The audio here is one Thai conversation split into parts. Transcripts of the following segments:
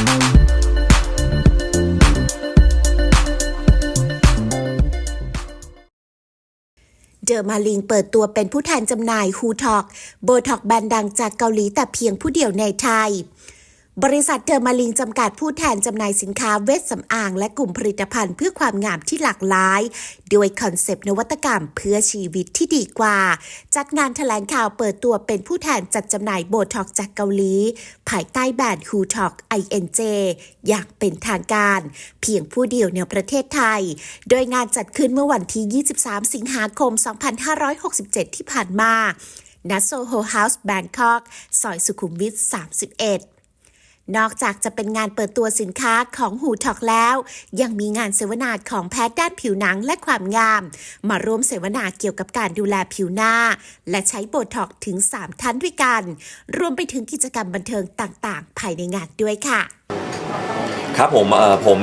เดอมาลิงเปิดตัวเป็นผู้แทนจำหน่ายฮูทอกโบท็อกแบรนด์ดังจากเกาหลีแต่เพียงผู้เดียวในไทย บริษัทเดอร์มาลิงจำกัดผู้แทนจำหน่ายสินค้าเวชสำอางและกลุ่มผลิตภัณฑ์เพื่อความงามที่หลากหลาย ด้วยคอนเซปต์นวัตกรรมเพื่อชีวิตที่ดีกว่า จัดงานแถลงข่าวเปิดตัวเป็นผู้แทนจัดจำหน่ายโบท็อกจากเกาหลี ภายใต้แบรนด์ฮูท็อก INJ อย่างเป็นทางการ เพียงผู้เดียวในประเทศไทย โดยงานจัดขึ้นเมื่อวันที่ 23 สิงหาคม 2567 ที่ผ่านมาณโซโฮเฮาส์แบงคอกซอยสุขุมวิท 31 นอกจากจะเป็นงานเปิดตัวสินค้าของหูทอกแล้ว ยังมีงานเสวนาของแพทย์ด้านผิวหนังและความงาม มาร่วมเสวนาเกี่ยวกับการดูแลผิวหน้า และใช้โบท็อกซ์ถึง 3 ท่านด้วยกัน รวมไปถึงกิจกรรมบันเทิงต่างๆ ภายในงานด้วยค่ะ ครับผมเอ่อผม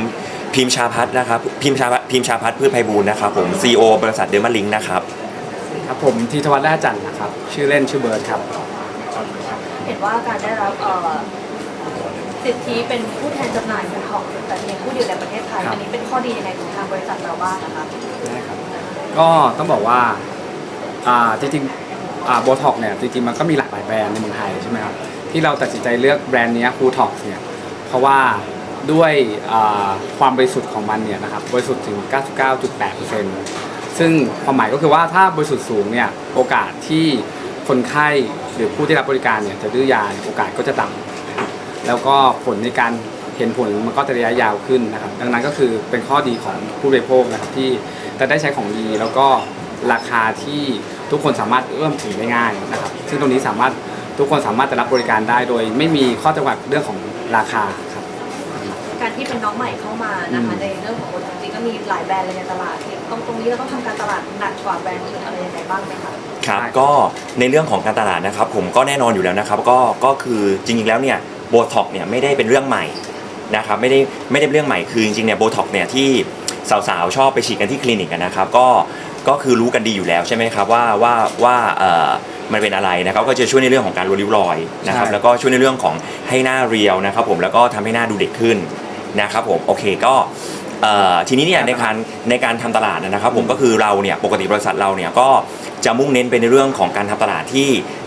พิมพ์ชาพัฒน์นะครับพิมพ์ชาพิมพ์ชาพัฒน์พืชไพบูลย์นะครับผม CEO บริษัทเดอร์มาลิงนะครับครับผมทีทวัฒน์แร่จันทร์นะครับ ชื่อเล่นชื่อเบิร์ดครับ เห็นว่าการได้รับเอ่อ สิทธิเป็นผู้แทนจำหน่ายของแต่เพียงผู้เดียวในประเทศไทย ครับ อันนี้เป็นข้อดียังไงของทางบริษัทเราบ้างนะคะ นะครับ ก็ต้องบอกว่าอ่าจริงๆอ่าโบท็อกเนี่ยจริงๆมันก็มีหลากหลายแบรนด์ในเมืองไทยใช่ไหมครับที่เราตัดสินใจเลือกแบรนด์เนี้คูท็อกเนี่ยเพราะว่าด้วยอ่าความบริสุทธิ์ของมันเนี่ยนะครับบริสุทธิ์ถึง 99.8%ซึ่งความหมายก็คือว่าถ้าบริสุทธิ์สูงเนี่ยโอกาสที่คนไข้หรือผู้ที่รับบริการเนี่ยจะดื้อยาเนี่ยโอกาสก็จะต่ำนะครับ แล้วก็ผลในการเห็นผลมันก็จะระยะยาวขึ้นนะครับ ดังนั้นก็คือเป็นข้อดีของผู้บริโภคนะครับที่จะได้ใช้ของดีแล้วก็ราคาที่ทุกคนสามารถเอื้อมถึงได้ง่ายนะครับ ซึ่งตรงนี้สามารถทุกคนสามารถจะรับบริการได้โดย ไม่มีข้อจำกัดเรื่องของราคาครับ การที่เป็นน้องใหม่เข้ามานะคะอืมในเรื่องของโปรดักต์จริงก็มีหลายแบรนด์เลยในตลาดตรงตรงนี้เราต้องทำการตลาดหนักกว่าแบรนด์อื่นอะไรยังไงบ้างไหมคะครับใช่ก็ในเรื่องของการตลาดนะครับ ผมก็แน่นอนอยู่แล้วนะครับ ก็ก็คือจริงๆแล้วเนี่ย โบท็อกเนี่ยไม่ได้เป็นเรื่องใหม่นะครับไม่ได้ไม่ได้เป็นเรื่องใหม่คือจริงๆเนี่ยโบท็อกเนี่ยที่สาวๆชอบไปฉีดกันที่คลินิกอะนะครับก็ก็คือรู้กันดีอยู่แล้วใช่ไหมครับว่าว่าว่าเอ่อมันเป็นอะไรนะครับก็จะช่วยในเรื่องของการลดริ้วรอยนะครับใช่ แล้วก็ช่วยในเรื่องของให้หน้าเรียวนะครับผมแล้วก็ทำให้หน้าดูเด็กขึ้นนะครับผมโอเคก็เอ่อทีนี้เนี่ยในการในการทำตลาดนะครับผมก็คือเราเนี่ยปกติบริษัทเราเนี่ยก็จะมุ่งเน้นไปในเรื่องของการทำตลาดที่เอ่อ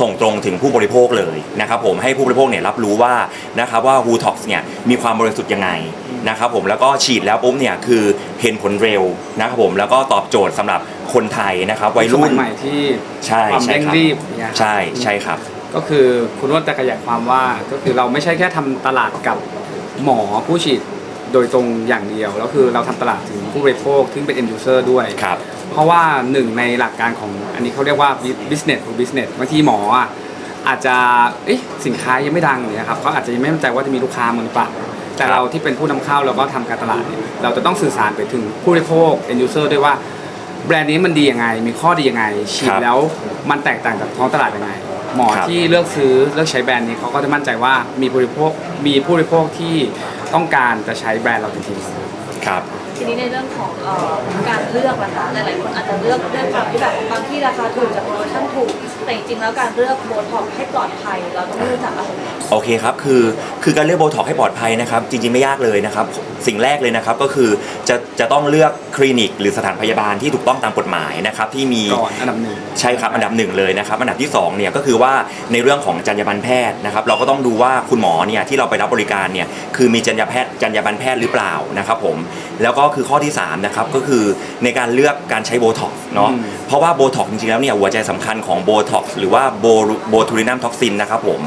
ส่งตรงถึงผู้บริโภคเลยนะครับผมให้ผู้บริโภคเนี่ยรับรู้ว่านะครับว่า w ูท็อกซ์เนี่ยมีความบริสุทธิ์ยังไงนะครับผมแล้วก็ฉีดแล้วปุ๊บเนี่ยคือเห็นผลเร็วนะครับผมแล้วก็ตอบโจทย์สำหรับคนไทยนะครับวัยสรุ่มันยใหม่ที่ใช่ความใช่เร่งครับรีบเนี่ยครับใช่ใช่ครับ ก็คือคุณว่าจะขยายความว่าก็คือเราไม่ใช่แค่ทำตลาดกับหมอผู้ฉีดโดยตรงอย่างเดียวแล้วคือเราทำตลาดถึงผู้บริโภคซึ่งเป็น end user ด้วยครับเพ ราะว่าหนึ่งในหลักการของอันนี้เขาเรียกว่า business to business บางทีหมออะอาจจะเอ๊ะสินค้ายังไม่ดังเนี่ยครับเขาอาจจะยังไม่มั่นใจว่าจะมีลูกค้ามันหรือเปล่าแต่เราที่เป็นผู้นำเข้าแล้วก็ทำการตลาดเนี่ยเราจะต้องสื่อสารไปถึงผู้บริโภค end user ด้วยว่าแบรนด์นี้มันดียังไง มีข้อดียังไงฉีดแล้วมันแตกต่างจากท้องตลาดยังไง หมอที่เลือกซื้อเลือกใช้แบรนด์นี้เขาก็จะมั่นใจว่ามีผู้บริโภคมีผู้บริโภคที่ต้องการจะใช้แบรนด์เราจริงๆครับ ทีนี้ในเรื่องของเอ่อการเลือกนะคะหลายๆคนอาจจะเลือกเลือกความที่แบบบางที่ราคาถูกจากโปรโมชั่นถูก แต่จริงๆแล้วการเลือกโบท็อกซ์ให้ปลอดภัยเราต้องรู้จักอะไรโอเคครับคือคือการเลือกโบท็อกให้ปลอดภัยนะครับ จริงๆไม่ยากเลยนะครับ สิ่งแรกเลยนะครับก็คือจะจะต้องเลือกคลินิก หรือสถานพยาบาลที่ถูกต้องตามกฎหมายนะครับที่มีก่อนอันดับหนึ่งใช่ครับอันดับหนึ่งเลยนะครับอันดับที่สองเนี่ยก็คือว่าในเรื่องของจรรยาบรรณแพทย์นะครับ เราก็ต้องดูว่าคุณหมอเนี่ยที่เราไปรับบริการเนี่ยคือมีจรรยาแพทย์จรรยาบรรณแพทย์หรือเปล่านะครับผมแล้วก็คือข้อที่สามนะครับก็คือในการเลือกการใช้โบท็อกซ์เนาะอืมเพราะว่าโบท็อกซ์จริงๆแล้วเนี่ยหัวใจสำคัญของโบท็อกซ์หรือว่าโบโบทูลินัมท็อกซินนะครับผม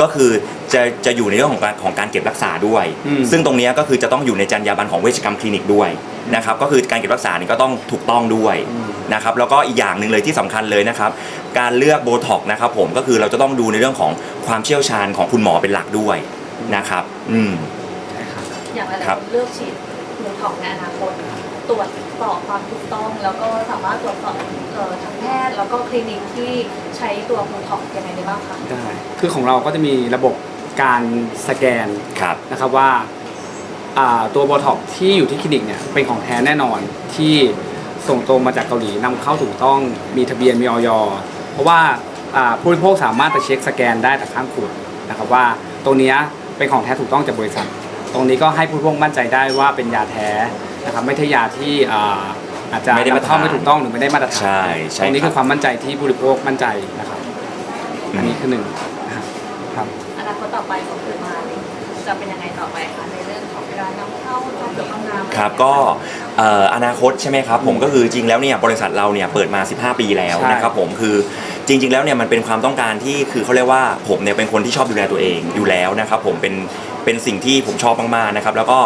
ก็คือจะจะอยู่ในเรื่องของการของการเก็บรักษาด้วย อืม ซึ่งตรงเนี้ยก็คือจะต้องอยู่ในจรรยาบรรณของเวชกรรมคลินิกด้วยนะครับก็คือการเก็บรักษานี่ก็ต้องถูกต้องด้วยนะครับแล้วก็อีกอย่างหนึ่งเลยที่สำคัญเลยนะครับการเลือกโบท็อกซ์นะครับผมก็คือเราจะต้องดูในเรื่องของความเชี่ยวชาญของคุณหมอเป็นหลักด้วยนะครับอืม อย่างหลายๆครัคบนเลือกฉีดโบท็อกซ์ในอนาคต ตรวจสอบความถูกต้อง แล้วก็สามารถตรวจสอบเอ่อทางแพทย์แล้วก็คลินิกที่ใช้ตัวโบท็อกซ์ยังไงได้บ้างคะ ได้ คือของเราก็จะมีระบบการสแกนครับ นะครับว่าอ่าตัวโบท็อกที่อยู่ที่คลินิกเนี่ยเป็นของแท้แน่นอนที่ส่งตรงมาจากเกาหลีนำเข้าถูกต้องมีทะเบียนมีออยเพราะว่าอ่าผู้บริโภคสามารถจะเช็คสแกนได้จากข้างขวดนะครับว่าตรงเนี้ยเป็นของแท้ถูกต้องจากบริษัท ตรงนี้ก็ให้ผู้บริโภคมั่นใจได้ว่าเป็นยาแท้ นะครับไม่ใช่ยาที่อ่าอาจจะไม่ได้มาตรฐานนำเข้ไม่ถูกต้องหรือไม่ได้มาตรฐานใช่ใช่ตรงนี้ครับคือความมั่นใจที่ผู้บริโภคมั่นใจนะครับอันนี้คือหนึ่งนะครับครับ อนาคตต่อไปของคือมาเนี่ยจะเป็นยังไงต่อไปคะในเรื่องของการนำเข้าความสวยความงามครับก็เอ่ออนาคตใช่ไหมครับผมก็คือจริงแล้วเนี่ยบริษัทเราเนี่ยเปิดมา 15 ปีแล้วใช่นะครับผมคือจริง ๆ แล้วเนี่ยมันเป็นความต้องการที่คือเขาเรียกว่าผมเนี่ยเป็นคนที่ชอบดูแลตัวเองอยู่แล้วนะครับผมเป็น เป็นสิ่งที่ผมชอบมากๆนะครับแล้วก็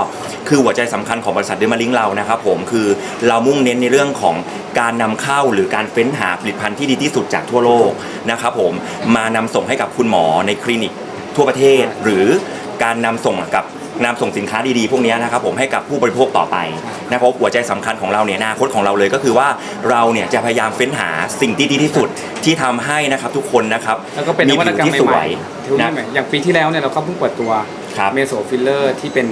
คือหัวใจสำคัญของบริษัทเดอร์มาลิงเรานะครับผมคือเรามุ่งเน้นในเรื่องของการนำเข้าหรือการเฟ้นหาผลิตภัณฑ์ที่ดีที่สุดจากทั่วโลกนะครับผมมานำส่งให้กับคุณหมอในคลินิกทั่วประเทศ หรือการนำส่งกับนำส่งสินค้าดีๆ พวกนี้นะครับผมให้กับผู้บริโภคต่อไปนะครับหัวใจสำคัญของเราเนี่ยอนาคตของเราเลยก็คือว่าเราเนี่ยจะพยายามเฟ้นหาสิ่งที่ดีที่สุดที่ทำให้นะครับทุกคนนะครับแล้วก็เป็นนมีวัตผิวกรรมที่สใหวม่ยๆที่นะใหม่ๆอย่างปีที่แล้วเนี่ยเราก็เพิ่งเปิดตัว ครับเมโซฟิลเลอร์ที่เป็น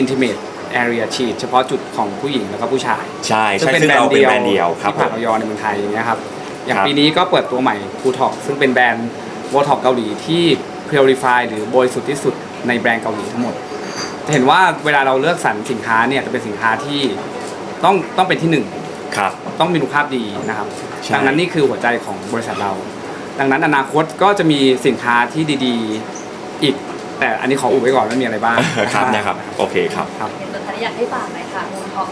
intimate area ฉีดเฉพาะจุดของผู้หญิงแล้วก็ผู้ชายใช่ใช่ซึ่งเราเป็นแบรนด์เดียวครับที่ผ่านผมออยในเมืองไทยอย่างเงี้ยครับอย่างครับ ปีนี้ก็เปิดตัวใหม่คูท็อกซึ่งเป็นแบรนด์โบท็อกเกาหลีที่ purify หรือบริสุทธิ์ที่สุดในแบรนด์เกาหลีทั้งหมดจะเห็นว่าเวลาเราเลือกสรรสินค้าเนี่ยจะเป็นสินค้าที่ต้องต้องเป็นที่หนึ่ง ครับ ต้องมีคุณภาพดีนะครับ ใช่ดังนั้นนี่คือหัวใจของบริษัทเรา ดังนั้นอนาคตก็จะมีสินค้าที่ดีๆอีก แต่อันนี้ขออุบไว้ก่อนว่ามีอะไรบ้างครับนะครับโอเคครับครับเห็นสุดท้ายอยากให้ฝากหน่อยค่ะมูลทอง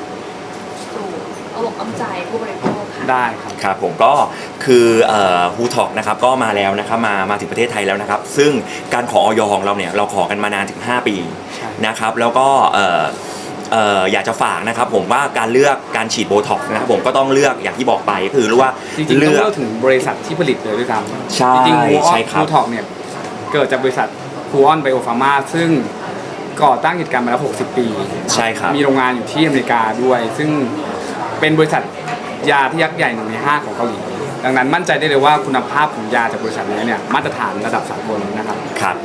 สู่เอาอกอ้อมใจผู้บริโภคค่ะได้ครับครับผมก็คือฮูทอกนะครับก็มาแล้วนะครับมามาถึงประเทศไทยแล้วนะครับ ซึ่งการขอออยของเราเนี่ยเราขอกันมานานถึง 5 ปีใช่นะครับ แล้วก็เอ่อเอ่ออยากจะฝากนะครับผมว่าการเลือกการฉีดโบท็อกซ์นะครับผมก็ต้องเลือกอย่างที่บอกไปก็คือรู้ว่าจริงๆต้องเลือกเล่าถึงบริษัทที่ผลิตเลยด้วยซ้ำใช่จริงๆใช่ครับทูทอกเนี่ยเกิดจากบริษัท คูออนไบโอฟาร์มาซึ่งก่อตั้งกิจการมาแล้ว 60 ปี ใช่ครับ มีโรงงานอยู่ที่อเมริกาด้วย ซึ่งเป็นบริษัทยาที่ยักษ์ใหญ่หนึ่งในห้าของเกาหลี ดังนั้นมั่นใจได้เลยว่าคุณภาพของยาจากบริษัทนี้เนี่ยมาตรฐานระดับสากลนะครับ ครับ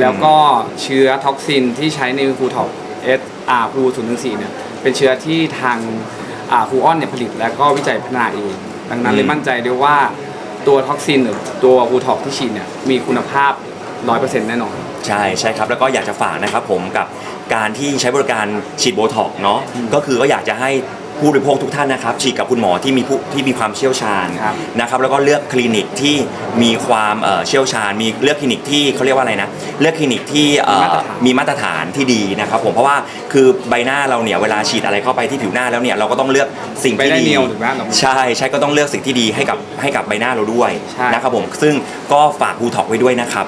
แล้วก็เชื้อท็อกซินที่ใช้ในคูท็อกเอสอาร์คูศูนย์หนึ่งสี่เนี่ยเป็นเชื้อที่ทางอ่าคูออนเนี่ยผลิตและก็วิจัยพัฒนาเอง ดังนั้นเลยมั่นใจได้ว่าตัวท็อกซินหรือตัวคูท็อกที่ฉีดเนี่ยมีคุณภาพ 100%แน่นอน ใช่ใช่ครับ แล้วก็อยากจะฝากนะครับผมกับการที่ใช้บริการฉีดโบท็อกซ์เนาะก็คือก็อยากจะให้ผู้บริโภคทุกท่านนะครับฉีดกับคุณหมอที่มีผู้ที่มีความเชี่ยวชาญครับ นะครับแล้วก็เลือกคลินิกที่มีความเอ่อเชี่ยวชาญ มีเลือกคลินิกที่เขาเรียกว่าอะไรนะเลือกคลินิกที่เอ่อมีมาตรฐานที่ดีนะครับผมเพราะว่าคือใบหน้าเราเนี่ยเวลาฉีดอะไรเข้าไปที่ผิวหน้าแล้วเนี่ยเราก็ต้องเลือกสิ่งไปที่ได้ดีเนียวหรือว่าเรา ใช่ใช่ก็ต้องเลือกสิ่งที่ดีให้กับให้กับใบหน้าเราด้วยใช่ นะครับผมซึ่งก็ฝากบูท็อกไว้ด้วยนะครับ